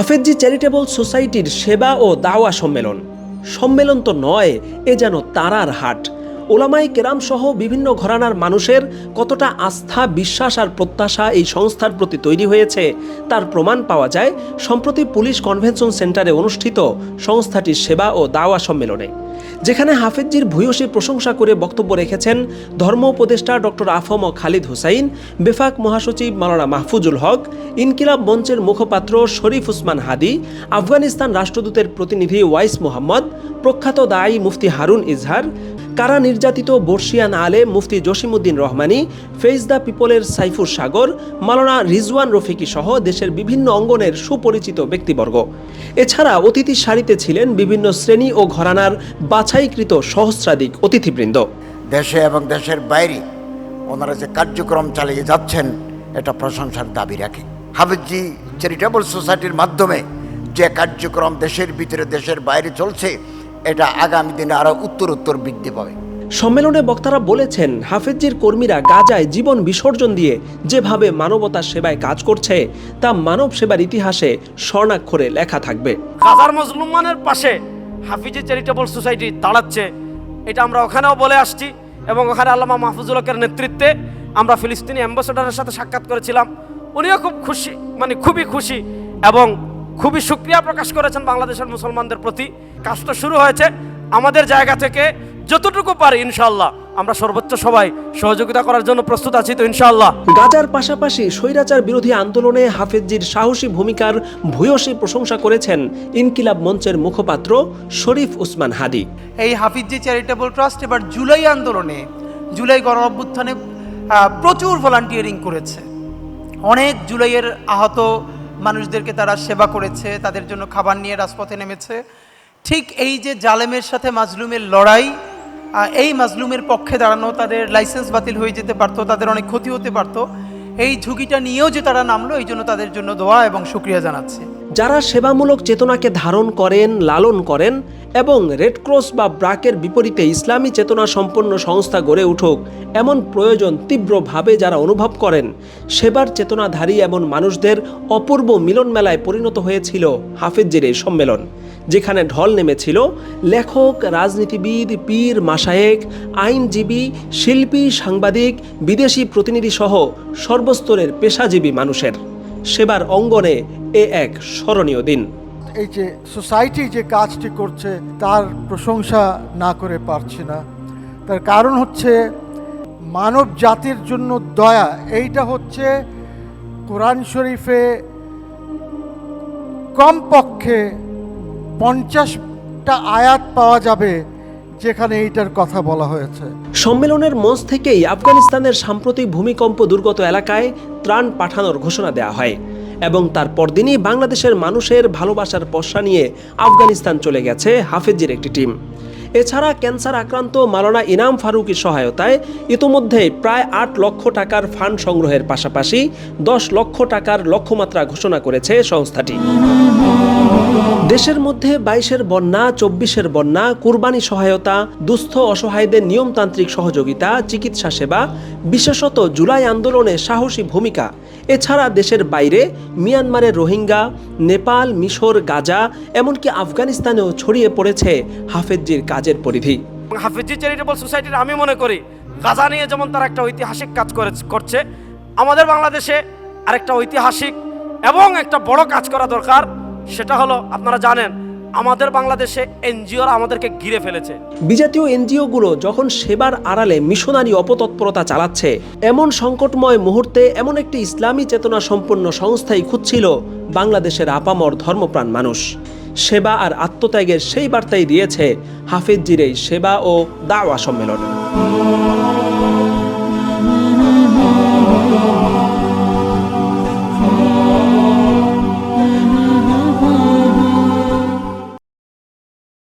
Hafezi charitable সোসাইটির সেবা ও দাওয়া সম্মেলন। সম্মেলন তো নয় এ যেন তারার হাট। ওলামাই কেরাম সহ বিভিন্ন ঘরানার মানুষের কতটা আস্থা, বিশ্বাস আর প্রত্যাশা এই সংস্থার প্রতি তৈরি হয়েছে, তার প্রমাণ পাওয়া যায় সম্প্রতি পুলিশ কনভেনশন সেন্টারে অনুষ্ঠিত সংস্থাটির সেবা ও দাওয়া সম্মেলনে, যেখানে হাফেজজির ভূয়সী প্রশংসা করে বক্তব্য রেখেছেন ধর্ম উপদেষ্টা ডক্টর আফম খালিদ হুসাইন, বেফাক মহাসচিব মাওলানা মাহফুজুল হক, ইনকিলাব মঞ্চের মুখপাত্র শরীফ উসমান হাদি, আফগানিস্তান রাষ্ট্রদূতের প্রতিনিধি ওয়াইস মোহাম্মদ, প্রখ্যাত দায়ী মুফতি হারুন ইজহার কারা নির্যাতিত বর্ষিয়ান আলে মুফতি জসিমুদ্দিন রহমানি ফেজ দ্য পিপলের সাইফুর সাগর, মালানা রিজওয়ান রফিকি সহ দেশের বিভিন্ন অঙ্গনের সুপরিচিত ব্যক্তিবর্গ। এছাড়া অতিথি সারিতে ছিলেন বিভিন্ন শ্রেণি ও ঘরানার বাছাইকৃত সহস্রাধিক অতিথিবৃন্দ। দেশে এবং দেশের বাইরে ওনারা যে কার্যক্রম চালিয়ে যাচ্ছেন, এটা প্রশংসার দাবি রাখে। হাফিজি চ্যারিটেবল সোসাইটির মাধ্যমে যে কার্যক্রম দেশের ভিতরে, দেশের বাইরে চলছে এটা আগামী দিনে আরও উত্তর উত্তর বৃদ্ধি পাবে। সম্মেলনে বক্তারা বলেছেন হাফেজজির কর্মীরা গাজায় জীবন বিসর্জন দিয়ে যেভাবে মানবতার সেবায় কাজ করছে তা মানব সেবার ইতিহাসে স্বর্ণাক্ষরে লেখা থাকবে। গাজার মজলুমানের পাশে হাফিজি চ্যারিটেবল সোসাইটি দাঁড়াচ্ছে। এটা আমরা ওখানেও বলে আসছি এবং ওখানে আল্লামা মাহফুজুল হকের নেতৃত্বে আমরা ফিলিস্তিনি অ্যাম্বাসেডারের সাথে সাক্ষাৎ করেছিলাম। উনিও খুব খুশি মানে খুবই খুশি এবং খুবই সুক্রিয়া প্রকাশ করেছেন বাংলাদেশের মুসলমানদের প্রতি। কাজটা শুরু হয়েছে। আমাদের জায়গা থেকে যতটুকু পারি ইনশাল্লাহ আমরা সর্বোচ্চ সবাই সহযোগিতা করার জন্য প্রস্তুত আছি তো ইনশাল্লাহ গাজার পাশাপাশি স্বৈরাচার বিরোধী আন্দোলনে হাফেজজির সাহসী ভূমিকার ভূয়সী প্রশংসা করেছেন ইনকিলাব মঞ্চের মুখপাত্র শরীফ উসমান হাদি। এই হাফিজি চ্যারিটেবল ট্রাস্ট এবার জুলাই আন্দোলনে জুলাই গণ অভ্যুত্থানে প্রচুর ভলান্টিয়ারিং করেছে। অনেক জুলাইয়ের আহত মানুষদেরকে তারা সেবা করেছে, তাদের জন্য খাবার নিয়ে রাজপথে নেমেছে। ঠিক এই যে জালেমের সাথে মাজলুমের লড়াই এই মাজলুমের পক্ষে দাঁড়ানো, তাদের লাইসেন্স বাতিল হয়ে যেতে পারতো, তাদের অনেক ক্ষতি হতে পারতো, এই ঝুঁকিটা নিয়েও যে তারা নামলো, এই জন্য তাদের জন্য দোয়া এবং সুক্রিয়া জানাচ্ছি। যারা সেবামূলক চেতনাকে ধারণ করেন, লালন করেন এবং রেডক্রস বা ব্রাকের বিপরীতে ইসলামী চেতনা সম্পন্ন সংস্থা গড়ে উঠুক, এমন প্রয়োজন তীব্রভাবে যারা অনুভব করেন। সেবার চেতনাধারী এমন মানুষদের অপূর্ব মিলন মেলায় পরিণত হয়েছিল হাফেজের এই সম্মেলন, যেখানে ঢল নেমেছিল লেখক, রাজনীতিবিদ, পীর মাসায়েক আইনজীবী, শিল্পী, সাংবাদিক, বিদেশি প্রতিনিধি সহ সর্বস্তরের পেশাজীবী মানুষের। সেবার অঙ্গনে এ এক স্মরণীয় দিন। এই যে সোসাইটি যে কাজটি করছে তার প্রশংসা না করে পারছি না। তার কারণ হচ্ছে মানব জাতির জন্য দয়া। এইটা হচ্ছে কোরআন শরীফে কমপক্ষে পঞ্চাশটা আয়াত পাওয়া যাবে যেখানে এইটার কথা বলা হয়েছে। সম্মেলনের মঞ্চ থেকেই আফগানিস্তানের সাম্প্রতিক ভূমিকম্প দুর্গত এলাকায় ত্রাণ পাঠানোর ঘোষণা দেওয়া হয়। এবং তার পরদিনই বাংলাদেশের মানুষের ভালোবাসার পশা নিয়ে আফগানিস্তান চলে গেছে হাফেজের একটি টিম। এছাড়া ক্যান্সার আক্রান্ত মালানা ইনাম ফারুকের সহায়তায় ইতোমধ্যে প্রায় আট লক্ষ টাকার ফান্ড সংগ্রহের পাশাপাশি দশ লক্ষ টাকার লক্ষ্যমাত্রা ঘোষণা করেছে সংস্থাটি। দেশের মধ্যে বাইশের বন্যা, চব্বিশের বন্যা, কুরবানি সহায়তা, দুস্থ অসহায়দের নিয়মতান্ত্রিক সহযোগিতা, চিকিৎসা সেবা, বিশেষত জুলাই আন্দোলনে সাহসী ভূমিকা। এছাড়া দেশের বাইরে মিয়ানমারের রোহিঙ্গা, নেপাল, মিশর, গাজা, এমনকি আফগানিস্তানেও ছড়িয়ে পড়েছে হাফেজজির কাজের পরিধি। হাফিজি চ্যারিটেবল সোসাইটির আমি মনে করি, গাজা নিয়ে যেমন তারা একটা ঐতিহাসিক কাজ করে, করছে, আমাদের বাংলাদেশে আরেকটা ঐতিহাসিক এবং একটা বড় কাজ করা দরকার। সেটা হলো, আপনারা জানেন, আমাদের বাংলাদেশে এনজিওরা আমাদেরকে ঘিরে ফেলেছে। বিজাতীয় এনজিওগুলো যখন সেবার আড়ালে মিশনারি অপতৎপরতা চালাচ্ছে, এমন সংকটময় মুহূর্তে এমন একটি ইসলামী চেতনা সম্পন্ন সংস্থাই খুঁজছিল বাংলাদেশের আপামর ধর্মপ্রাণ মানুষ। সেবা আর আত্মত্যাগের সেই বার্তাই দিয়েছে হাফিজ জিরেই সেবা ও দাওয়া সম্মেলন।